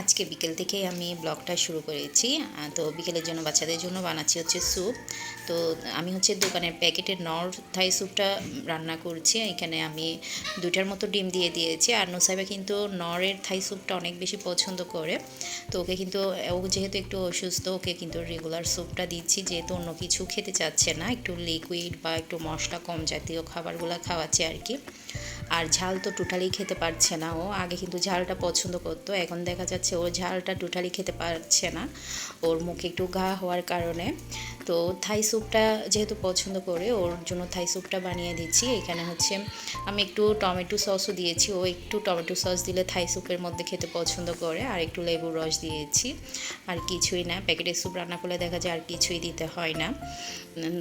আজকে বিকেল থেকেই আমি ব্লগটা শুরু করেছি। তো বিকেলের জন্য বাচ্চাদের জন্য বানাচ্ছি হচ্ছে স্যুপ। তো আমি হচ্ছে দোকানের প্যাকেটের নর থাই স্যুপটা রান্না করছি। এখানে আমি দুটার মতো ডিম দিয়ে দিয়েছি। আর নুসাইবা কিন্তু নরের থাই স্যুপটা অনেক বেশি পছন্দ করে। তো ওকে কিন্তু, ও যেহেতু একটু অসুস্থ, ওকে কিন্তু রেগুলার স্যুপটা দিচ্ছি। যেহেতু অন্য কিছু খেতে চাচ্ছে না, একটু লিকুইড বা একটু মশলা কম জাতীয় খাবারগুলো খাওয়াচ্ছে আর কি। আর ঝাল তো টোটালি খেতে পারছে না ও। আগে কিন্তু ঝালটা পছন্দ করতো, এখন দেখা যাচ্ছে ও ঝালটা টোটালি খেতে পারছে না। ওর মুখে একটু ঘা হওয়ার কারণে। তো থাই স্যুপটা যেহেতু পছন্দ করে, ওর জন্য থাই স্যুপটা বানিয়ে দিচ্ছি। এখানে হচ্ছে আমি একটু টমেটো সসও দিয়েছি। ও একটু টমেটো সস দিলে থাই স্যুপের মধ্যে খেতে পছন্দ করে, আর একটু লেবুর রস দিয়েছি। আর কিছুই না প্যাকেটের স্যুপ রান্না করলে দেখা যায় আর কিছুই দিতে হয় না।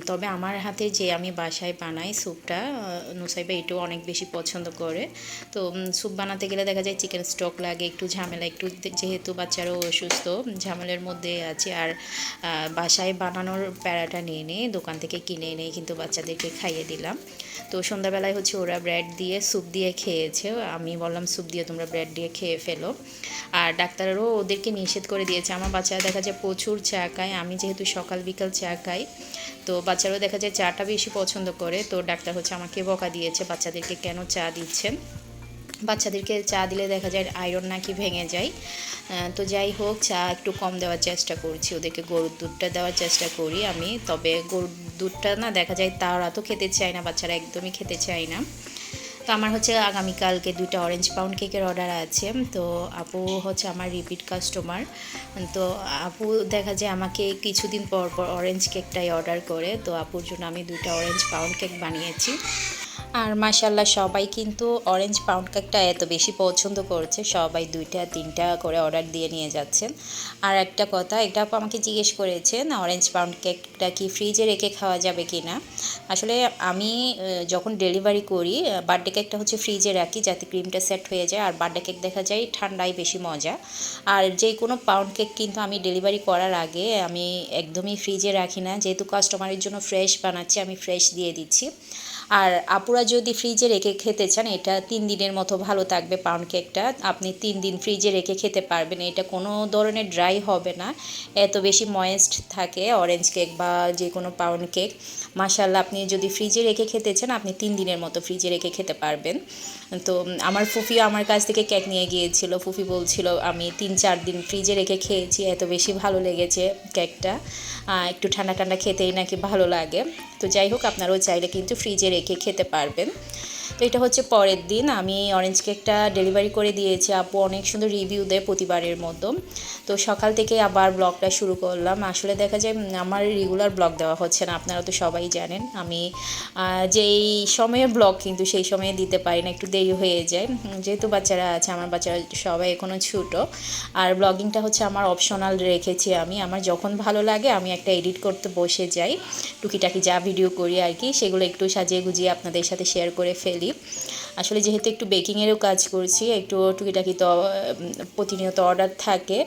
তবে আমার হাতে যে আমি বাসায় বানাই স্যুপটা নুসাইবা এটাও অনেক বেশি পছন্দ করে। তো স্যুপ বানাতে গেলে দেখা যায় চিকেন স্টক লাগে, একটু ঝামেলা, একটু যেহেতু বাচ্চারাও অসুস্থ, ঝামেলার মধ্যে আছে। আর বাসায় বানানোর প্যারাটা নিয়ে নিয়ে দোকান থেকে কিনে এনে কিন্তু বাচ্চাদেরকে খাইয়ে দিলাম। তো সন্ধ্যাবেলায় হচ্ছে ওরা ব্রেড দিয়ে, স্যুপ দিয়ে খেয়েছে। আমি বললাম, স্যুপ দিয়ে তোমরা ব্রেড দিয়ে খেয়ে ফেলো। আর ডাক্তারেরও ওদেরকে নিষেধ করে দিয়েছে। আমার বাচ্চারা দেখা যায় প্রচুর চা খায়। আমি যেহেতু সকাল বিকাল চা খাই, তো বাচ্চারাও দেখা যায় চাটা বেশি পছন্দ করে। তো ডাক্তার হচ্ছে আমাকে বকা দিয়েছে, বাচ্চাদেরকে কেন চা দিচ্ছেন? বাচ্চাদেরকে চা দিলে দেখা যায় আয়রন নাকি ভেঙে যায়। তো যাই হোক, চা একটু কম দেওয়ার চেষ্টা করছি, ওদেরকে গরুর দুধটা দেওয়ার চেষ্টা করি আমি। তবে গরুর দুধটা না দেখা যায় তারা তো খেতে চায় না, বাচ্চারা একদমই খেতে চায় না। তো আমার হচ্ছে আগামীকালকে দুটো অরেঞ্জ পাউন্ড কেকের অর্ডার আছে। তো আপু হচ্ছে আমার রিপিট কাস্টমার তো আপু দেখা যায় আমাকে কিছুদিন পর পর অরেঞ্জ কেকটাই অর্ডার করে। তো আপুর জন্য আমি দুটো অরেঞ্জ পাউন্ড কেক বানিয়েছি। আর মাশাল্লাহ সবাই কিন্তু অরেঞ্জ পাউন্ড কেকটা এত বেশি পছন্দ করছে, সবাই দুইটা, তিনটা করে অর্ডার দিয়ে নিয়ে যাচ্ছেন। আর একটা কথা, এটা আমাকে জিজ্ঞেস করেছেন অরেঞ্জ পাউন্ড কেকটা কি ফ্রিজে রেখে খাওয়া যাবে কি না আসলে আমি যখন ডেলিভারি করি বার্থডে কেকটা হচ্ছে ফ্রিজে রাখি যাতে ক্রিমটা সেট হয়ে যায়, আর বার্থডে কেক দেখা যায় ঠান্ডায় বেশি মজা। আর যে কোনো পাউন্ড কেক কিন্তু আমি ডেলিভারি করার আগে আমি একদমই ফ্রিজে রাখি না, যেহেতু কাস্টমারের জন্য ফ্রেশ বানাচ্ছি, আমি ফ্রেশ দিয়ে দিচ্ছি। আর আপুরা যদি ফ্রিজে রেখে খেতে চান, এটা তিন দিনের মতো ভালো থাকবে পাউন্ড কেকটা আপনি তিন দিন ফ্রিজে রেখে খেতে পারবেন। এটা কোনো ধরনের ড্রাই হবে না। এত বেশি ময়েস্ট থাকে অরেঞ্জ কেক বা যে কোনো পাউন্ড কেক মাসাল্লাহ আপনি যদি ফ্রিজে রেখে খেতে চান, আপনি তিন দিনের মতো ফ্রিজে রেখে খেতে পারবেন। তো, আমার ফুফিও আমার কাছ থেকে কেক নিয়ে গিয়েছিল। ফুফি বলছিল, আমি তিন, চার দিন ফ্রিজে রেখে খেয়েছি, এত বেশি ভালো লেগেছে কেকটা একটু ঠান্ডা ঠান্ডা খেতেই নাকি ভালো লাগে। তো যাই হোক আপনারাও চাইলে কিন্তু ফ্রিজে রেখে খেতে পারবেন। তো এটা হচ্ছে পরের দিন। আমি অরেঞ্জ কেকটা ডেলিভারি করে দিয়েছি। আপু অনেক সুন্দর রিভিউ দেয় প্রতিবারের মতো। তো সকাল থেকে আবার ব্লগটা শুরু করলাম। আসলে দেখা যায় আমার রেগুলার ব্লগ দেওয়া হচ্ছে না। আপনারা তো সবাই জানেন। আমি যেই সময়ে ব্লগ কিন্তু সেই সময়ে দিতে পারি না। একটু দেরি হয়ে যায়। যেহেতু বাচ্চারা আছে, আমার বাচ্চারা সবাই এখনও ছোটো। আর ব্লগিংটা হচ্ছে আমার অপশনাল রেখেছি আমি। আমার যখন ভালো লাগে, আমি একটা এডিট করতে বসে যাই। টুকিটাকি যা ভিডিও করি আর কি, সেগুলো একটু সাজিয়ে গুজিয়ে আপনাদের সাথে শেয়ার করে ফেলি। আসলে যেহেতু একটু বেকিংয়েরও কাজ করছি, একটু টুকিটাকি তো প্রতিনিয়ত অর্ডার থাকে,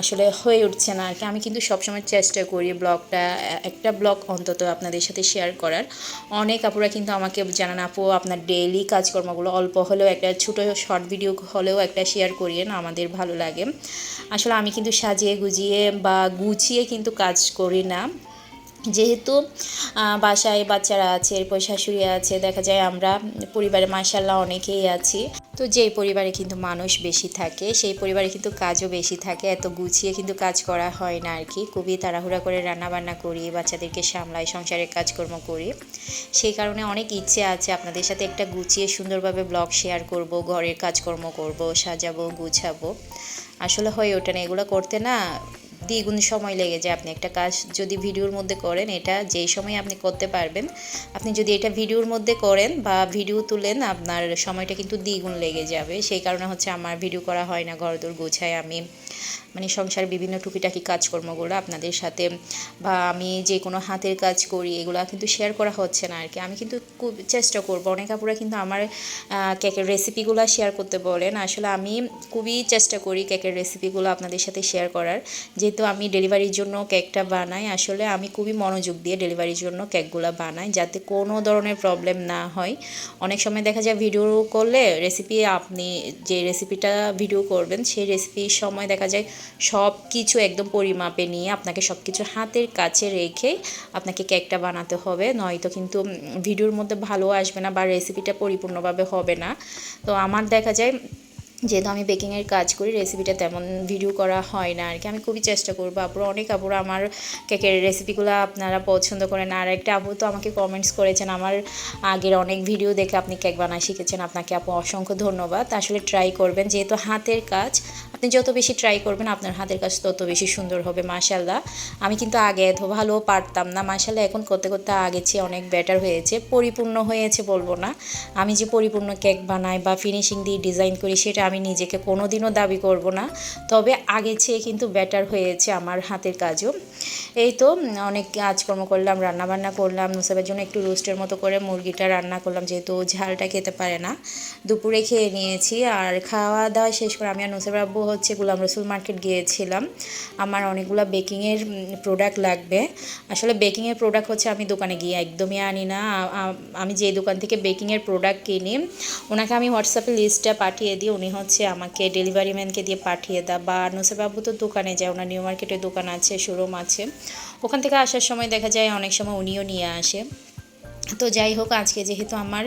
আসলে হয়ে উঠছে না আর কি আমি কিন্তু সবসময় চেষ্টা করি ব্লগটা, একটা ব্লগ অন্তত আপনাদের সাথে শেয়ার করার। অনেক আপুরা কিন্তু আমাকে জানান, আপু, আপনার ডেইলি কাজকর্মগুলো অল্প হলেও একটা ছোটো শর্ট ভিডিও হলেও একটা শেয়ার করিয়েন আমাদের ভালো লাগে। আসলে আমি কিন্তু সাজিয়ে গুজিয়ে বা গুছিয়ে কিন্তু কাজ করি না। যেহেতু বাসায় বাচ্চারা আছে, এরপর শাশুড়ি আছে, দেখা যায় আমরা পরিবারে মাসাল্লাহ অনেকেই আছি। তো যেই পরিবারে কিন্তু মানুষ বেশি থাকে, সেই পরিবারে কিন্তু কাজও বেশি থাকে, এত গুছিয়ে কিন্তু কাজ করা হয় না আর কি খুবই তাড়াহুড়া করে রান্না বান্না করি, বাচ্চাদেরকে সামলাই, সংসারের কাজকর্ম করি। সেই কারণে অনেক ইচ্ছে আছে আপনাদের সাথে একটা গুছিয়ে সুন্দরভাবে ব্লগ শেয়ার করব, ঘরের কাজকর্ম করব, সাজাবো, গুছাবো। আসলে হয়ে ওঠে না, এগুলো করতে না দ্বিগুণ সময় লেগে যায় আপনি একটা কাজ যদি ভিডিওর মধ্যে করেন, এটা যেই সময় আপনি করতে পারবেন, আপনি যদি এটা ভিডিওর মধ্যে করেন বা ভিডিও তুলেন, আপনার সময়টা কিন্তু দ্বিগুণ লেগে যাবে। সেই কারণে হচ্ছে আমার ভিডিও করা হয় না ঘরদোর গোছায় আমি মানে সংসার বিভিন্ন টুকিটাকি কাজকর্মগুলো আপনাদের সাথে বা আমি যে কোনো হাতের কাজ করি, এগুলো কিন্তু শেয়ার করা হচ্ছে না আর কি আমি কিন্তু খুব চেষ্টা করব। অনেক আপুরা কিন্তু আমার কেকের রেসিপিগুলো শেয়ার করতে বলেন। আসলে আমি খুবই চেষ্টা করি কেকের রেসিপিগুলো আপনাদের সাথে শেয়ার করার। যেহেতু আমি ডেলিভারির জন্য কেকটা বানাই, আসলে আমি খুবই মনোযোগ দিয়ে ডেলিভারির জন্য কেকগুলো বানাই যাতে কোনো ধরনের প্রবলেম না হয়। অনেক সময় দেখা যায় ভিডিও করলে রেসিপি আপনি যে রেসিপিটা ভিডিও করবেন, সেই রেসিপির সময় দেখা যায় সব কিছু একদম পরিমাপে নিয়ে আপনাকে সব কিছু হাতের কাছে রেখে আপনাকে কেকটা বানাতে হবে। নয়তো কিন্তু ভিডিওর মধ্যে ভালো আসবে না বা রেসিপিটা পরিপূর্ণভাবে হবে না। তো আমার দেখা যায় যেহেতু আমি বেকিংয়ের কাজ করি রেসিপিটা তেমন ভিডিও করা হয় না আর কি আমি খুবই চেষ্টা করব। আপুরা অনেক আপুরা আমার কেকের রেসিপিগুলো আপনারা পছন্দ করেন। আর একটা আপু তো আমাকে কমেন্টস করেছেন, আমার আগের অনেক ভিডিও দেখে আপনি কেক বানায় শিখেছেন। আপনাকে আপু অসংখ্য ধন্যবাদ। আসলে ট্রাই করবেন। যেহেতু হাতের কাজ, আপনি যত বেশি ট্রাই করবেন, আপনার হাতের কাজ তত বেশি সুন্দর হবে মাশাল্লাহ আমি কিন্তু আগে এত ভালো পারতাম না মাশাল্লাহ এখন করতে করতে আগের চেয়ে অনেক বেটার হয়েছে। পরিপূর্ণ হয়েছে বলব না। আমি যে পরিপূর্ণ কেক বানাই বা ফিনিশিং দিয়ে ডিজাইন করি, সেটা আমি নিজেকে কোনো দিনও দাবি করব না। তবে আগে চেয়ে কিন্তু বেটার হয়েছে আমার হাতের কাজও। এই তো অনেক কাজকর্ম করলাম রান্না বান্না করলাম নুসাবের জন্য একটু রোস্টের মতো করে মুরগিটা রান্না করলাম, যেহেতু ঝালটা খেতে পারে না। দুপুরে খেয়ে নিয়েছি আর খাওয়া দাওয়া শেষ করে আমি আর নুসাবের আব্বু হচ্ছে গুলাম রসুল মার্কেট গিয়েছিলাম। আমার অনেকগুলো বেকিংয়ের প্রোডাক্ট লাগবে। আসলে বেকিংয়ের প্রোডাক্ট হচ্ছে আমি দোকানে গিয়ে একদমই আনি না। আমি যে দোকান থেকে বেকিংয়ের প্রোডাক্ট কিনি, ওনাকে আমি হোয়াটসঅ্যাপে লিস্টটা পাঠিয়ে দিই, উনি হচ্ছে আমাকে ডেলিভারি ম্যানকে দিয়ে পাঠিয়ে দেয় বা নুসাবাবু তো দোকানে যায়, ওনার নিউ মার্কেটের দোকান আছে শোরুম আছে। ওখান থেকে আসার সময় দেখা যায় অনেক সময় উনিও নিয়ে আসে। তো যাই হোক, আজকে যেহেতু আমার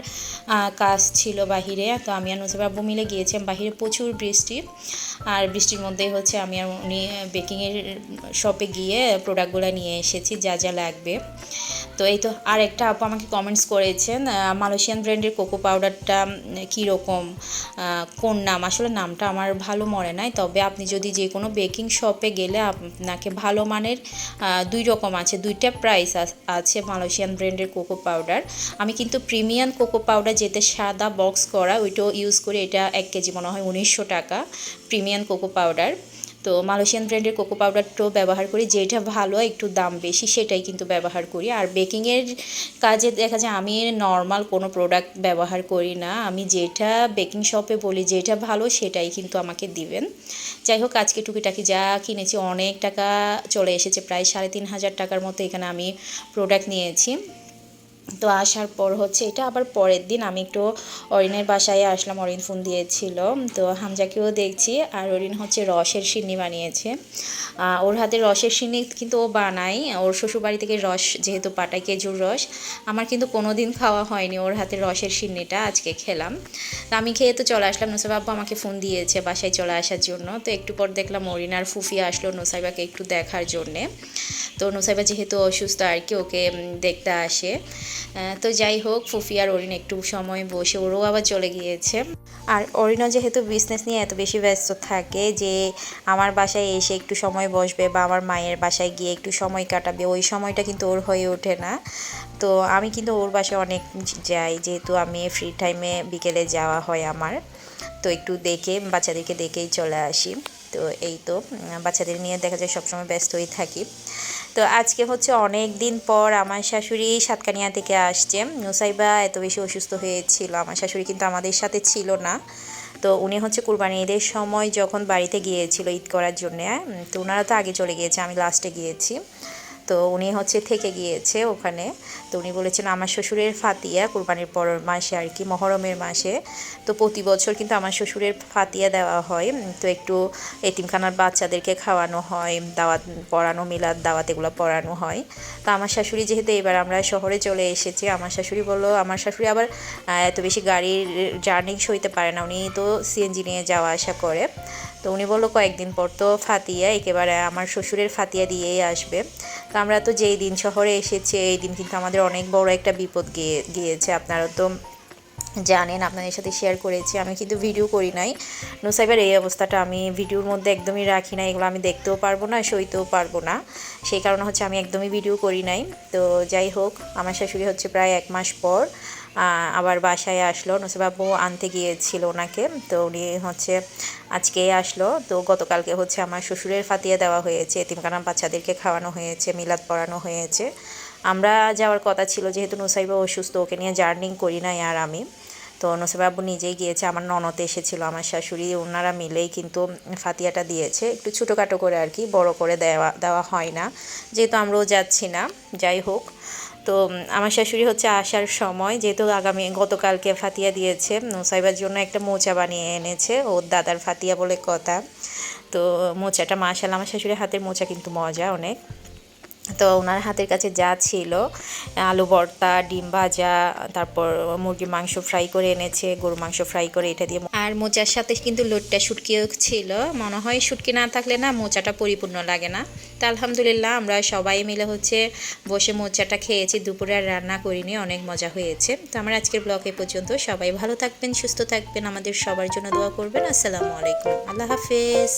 কাজ ছিল বাহিরে, তো আমি আর আব্বু মিলে গিয়েছিলাম বাহিরে প্রচুর বৃষ্টি। আর বৃষ্টির মধ্যেই হচ্ছে আমি আর উনি বেকিংয়ের শপে গিয়ে প্রোডাক্টগুলো নিয়ে এসেছি, যা যা লাগবে। তো এই তো আর একটা আপু আমাকে কমেন্টস করেছেন মালয়েশিয়ান ব্র্যান্ডের কোকো পাউডারটা কীরকম কোন নাম? আসলে নামটা আমার ভালো মনে নাই, তবে আপনি যদি যে কোনো বেকিং শপে গেলে আপনাকে ভালো মানের দুই রকম আছে, দুইটা প্রাইস আছে মালয়েশিয়ান ব্র্যান্ডের কোকো পাউডার আমি কিন্তু প্রিমিয়াম কোকো পাউডার যেতে সাদা বক্স করা, ওইটাও ইউজ করি এটা এক কেজি মনে হয় উনিশশো টাকা প্রিমিয়াম কোকো পাউডার তো মালয়েশিয়ান ব্র্যান্ডের কোকো পাউডারটাও ব্যবহার করি, যেটা ভালো একটু দাম বেশি, সেটাই কিন্তু ব্যবহার করি। আর বেকিংয়ের কাজে দেখা যায়, আমি নর্মাল কোনো প্রোডাক্ট ব্যবহার করি না। আমি যেটা বেকিং শপে বলি, যেটা ভালো, সেটাই কিন্তু আমাকে দিবেন। যাই হোক, আজকে টুকিটাকি যা কিনেছি, অনেক টাকা চলে এসেছে, প্রায় সাড়ে তিন হাজার টাকার মতো এখানে আমি প্রোডাক্ট নিয়েছি। তো আসার পর হচ্ছে এটা আবার পরের দিন আমি একটু অরিনের বাসায় আসলাম, অরিন ফোন দিয়েছিল। তো হামজাকেও দেখছি আর অরিন হচ্ছে রসের সিন্নি বানিয়েছে। ওর হাতে রসের সিন্নি কিন্তু ও বানায়। ওর শ্বশুরবাড়ি থেকে রস, যেহেতু পাটায় কেজুর রস, আমার কিন্তু কোনো দিন খাওয়া হয়নি ওর হাতে রসের সিন্নিটা, আজকে খেলাম। তো আমি খেয়ে তো চলে আসলাম, নুসাইব আব্বু আমাকে ফোন দিয়েছে বাসায় চলে আসার জন্য। তো একটু পর দেখলাম অরিন আর ফুফি আসলো নুসাইবাকে একটু দেখার জন্যে। তো নুসাইবা যেহেতু অসুস্থ আর কি, ওকে দেখতে আসে। তো যাই হোক, ফুফি আর অরিন একটু সময় বসে, ওরও আবার চলে গিয়েছে। আর অরিনও যেহেতু বিজনেস নিয়ে এত বেশি ব্যস্ত থাকে যে আমার বাসায় এসে একটু সময় বসবে বা আমার মায়ের বাসায় গিয়ে একটু সময় কাটাবে, ওই সময়টা কিন্তু ওর হয়ে ওঠে না। তো আমি কিন্তু ওর বাসায় অনেক যাই, যেহেতু আমি ফ্রি টাইমে বিকেলে যাওয়া হয় আমার। তো একটু দেখে, বাচ্চাদেরকে দেখেই চলে আসি। তো এই তো বাচ্চাদের নিয়ে দেখা যায় সবসময় ব্যস্তই থাকি। তো আজকে হচ্ছে অনেক দিন পর আমার শাশুড়ি সাতকানিয়া থেকে আসছে। নুসাইবা এত বেশি অসুস্থ হয়েছিল, আমার শাশুড়ি কিন্তু আমাদের সাথে ছিল না। তো উনি হচ্ছে কুরবানি ঈদের সময় যখন বাড়িতে গিয়েছিল ঈদ করার জন্যে তো ওনারা তো আগে চলে গিয়েছে, আমি লাস্টে গিয়েছি। তো উনি হচ্ছে থেকে গিয়েছে ওখানে। তো উনি বলেছেন, আমার শ্বশুরের ফাতিয়া কোরবানির পর মাসে আর কি, মহরমের মাসে। তো প্রতি বছর কিন্তু আমার শ্বশুরের ফাতিয়া দেওয়া হয়। তো একটু এতিমখানার বাচ্চাদেরকে খাওয়ানো হয়, দাওয়াত পড়ানো, মিলাদ দাওয়াত এগুলো পড়ানো হয়। তো আমার শাশুড়ি যেহেতু এবার আমরা শহরে চলে এসেছি, আমার শাশুড়ি বলল, আমার শাশুড়ি আবার এত বেশি গাড়ির জার্নি সইতে পারে না। উনি তো সিএনজি নিয়ে যাওয়া আসা করে। তো উনি বলল, কয়েকদিন পর তো ফাতিয়া, একেবারে আমার শ্বশুরের ফাতিয়া দিয়েই আসবে। তো আমরা তো যেই দিন শহরে এসেছি, এই দিন কিন্তু আমাদের অনেক বড় একটা বিপদ গিয়ে, গিয়েছে। আপনারা তো জানেন, আপনাদের সাথে শেয়ার করেছি। আমি কিন্তু ভিডিও করি নাই। নুসাইবার এই অবস্থাটা আমি ভিডিওর মধ্যে একদমই রাখি না এগুলো আমি দেখতেও পারব না, সইতেও পারব না। সেই কারণে হচ্ছে আমি একদমই ভিডিও করি নাই। তো যাই হোক, আমার শাশুড়ি হচ্ছে প্রায় এক মাস পর আবার বাসায় আসলো। নুসাইবাবু আনতে গিয়েছিল ওনাকে। তো উনি হচ্ছে আজকেই আসলো। তো গতকালকে হচ্ছে আমার শ্বশুরের ফাতিয়া দেওয়া হয়েছে। এতিমখানা বাচ্চাদেরকে খাওয়ানো হয়েছে, মিলাদ পড়ানো হয়েছে। আমরা যাওয়ার কথা ছিল, যেহেতু নুসাইবা অসুস্থ, ওকে নিয়ে জার্নিং করি নাই আর আমি। তো নসিবাবু নিজেই গিয়েছে, আমার ননদ এসেছিল, আমার শাশুড়ি ওনারা মিলেই কিন্তু ফাতিয়াটা দিয়েছে। একটু ছোটোখাটো করে আর কি, বড় করে দেওয়া দেওয়া হয় না। যেহেতু আমরাও যাচ্ছি না, যাই হোক। তো আমার শাশুড়ি হচ্ছে আসার সময়, যেহেতু আগামী, গতকালকে ফাতিয়া দিয়েছে, নসাইবার জন্য একটা মোচা বানিয়ে এনেছে, ওর দাদার ফাতিয়া বলে কথা। তো মোচাটা মাশাল আমার শাশুড়ির হাতের মোচা কিন্তু মজা অনেক। তো ওনার হাতের কাছে যা ছিল, আলু ভর্তা, ডিম ভাজা, তারপর মুরগির মাংস ফ্রাই করে এনেছে গরু মাংস ফ্রাই করে এটা দিয়ে আর মোচার সাথে কিন্তু লোটটা শুটকিও ছিল। মনে হয় শুটকি না থাকলে না মোচাটা পরিপূর্ণ লাগে না। তা আলহামদুলিল্লাহ আমরা সবাই মিলে হচ্ছে বসে মোচাটা খেয়েছি, দুপুরে আর রান্না করিনি, অনেক মজা হয়েছে। তো আমার আজকের ব্লগ এ পর্যন্ত সবাই ভালো থাকবেন, সুস্থ থাকবেন। আমাদের সবার জন্য দোয়া করবেন। আসসালামু আলাইকুম। আল্লাহ হাফেজ।